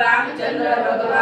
રામચંદ્ર ભગવાન